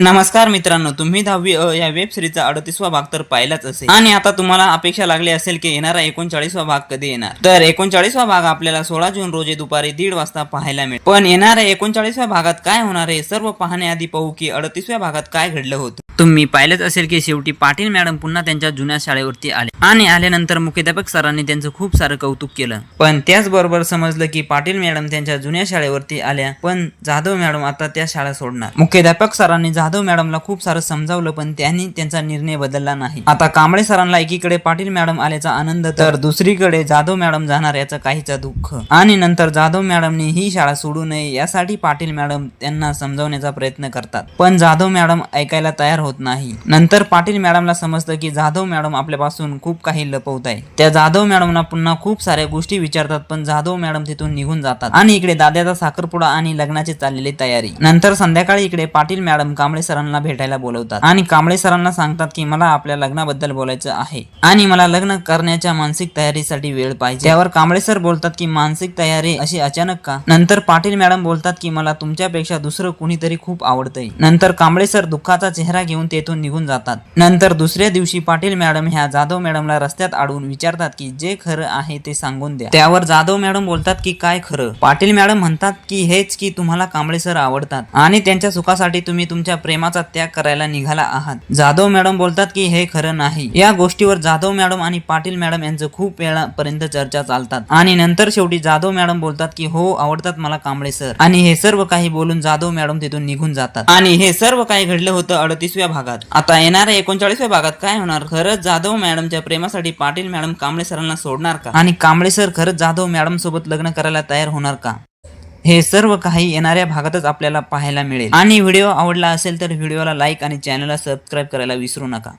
नमस्कार मित्रांनो तुम्ही दहावी अ या वेब सिरीजचा अडतीसवा भाग तर पाहिलाच असेल. आणि आता तुम्हाला अपेक्षा लागली असेल की येणारा एकोणचाळीसवा भाग कधी येणार? तर एकोणचाळीसवा भाग आपल्याला सोळा जून रोजी दुपारी दीड वाजता पाहायला मिळेल. पण येणाऱ्या एकोणचाळीसव्या भागात काय होणार हे सर्व पाहण्याआधी पाहू की अडतीसव्या भागात काय घडलं होतं? तुम्ही पाहिलंच असेल की शेवटी पाटील मॅडम पुन्हा त्यांच्या जुन्या शाळेवरती आले. आणि आल्यानंतर मुख्याध्यापक सरांनी त्यांचं खूप सारं कौतुक केलं. पण त्याचबरोबर समजलं की पाटील मॅडम त्यांच्या जुन्या शाळेवरती आल्या पण जाधव मॅडम आता त्या शाळा सोडणार. मुख्याध्यापक सरांनी जाधव मॅडमला खूप सारं समजावलं पण त्यांनी त्यांचा निर्णय बदलला नाही. आता कांबळे सरांना एकीकडे पाटील मॅडम आल्याचा आनंद तर दुसरीकडे जाधव मॅडम जाणार याचं काहीच दुःख. आणि नंतर जाधव मॅडमनी ही शाळा सोडू नये यासाठी पाटील मॅडम त्यांना समजावण्याचा प्रयत्न करतात. पण जाधव मॅडम ऐकायला तयार होत नाही. नंतर पाटील मॅडमला समजतं की जाधव मॅडम आपल्यापासून खूप काही लपवत आहे. त्या जाधव मॅडमला पुन्हा खूप साऱ्या गोष्टी विचारतात पण जाधव मॅडम तिथून निघून जातात. आणि इकडे दाद्याचा साखरपुडा आणि लग्नाची चाललेली तयारी. नंतर संध्याकाळी इकडे पाटील मॅडम कांबळे सरांना भेटायला बोलवतात. आणि कांबळे सरांना सांगतात की मला आपल्या लग्नाबद्दल बोलायचं आहे. आणि मला लग्न करण्याच्या मानसिक तयारीसाठी वेळ पाहिजे. त्यावर कांबळे सर बोलतात की मानसिक तयारी अशी अचानक का? नंतर पाटील मॅडम बोलतात की मला तुमच्यापेक्षा दुसरं कुणीतरी खूप आवडतंय. नंतर कांबळे सर दुःखाचा चेहरा घेऊन तेथून निघून जातात. नंतर दुसऱ्या दिवशी पाटील मॅडम ह्या जाधव मॅडमला रस्त्यात अडवून विचारतात की जे खरं आहे ते सांगून द्या. त्यावर जाधव मॅडम बोलतात की काय खरं? पाटील मॅडम म्हणतात की हेच की तुम्हाला कांबळे सर आवडतात आणि त्यांच्या सुखासाठी तुम्ही तुमच्या प्रेमाचा त्याग करायला निघाला आहात. जाधव मॅडम बोलतात की हे खरं नाही. या गोष्टीवर जाधव मॅडम आणि पाटील मॅडम यांचं खूप वेळापर्यंत चर्चा चालतात. आणि नंतर शेवटी जाधव मॅडम बोलतात की हो आवडतात मला कांबळे सर. आणि हे सर्व काही बोलून जाधव मॅडम तिथून निघून जातात. आणि हे सर्व काही घडलं होतं अडतीसव्या भागात. आता येणाऱ्या एकोणचाळीसव्या भागात काय होणार? खरंच जाधव मॅडमच्या प्रेमासाठी पाटील मॅडम कांबळे सरांना सोडणार का? आणि कांबळे सर खरंच जाधव मॅडम सोबत लग्न करायला तयार होणार का? हे सर्व काही येणाऱ्या भागातच आपल्याला पाहायला मिळेल. आणि व्हिडिओ आवडला असेल तर व्हिडिओला लाईक आणि चॅनलला सबस्क्राईब करायला विसरू नका.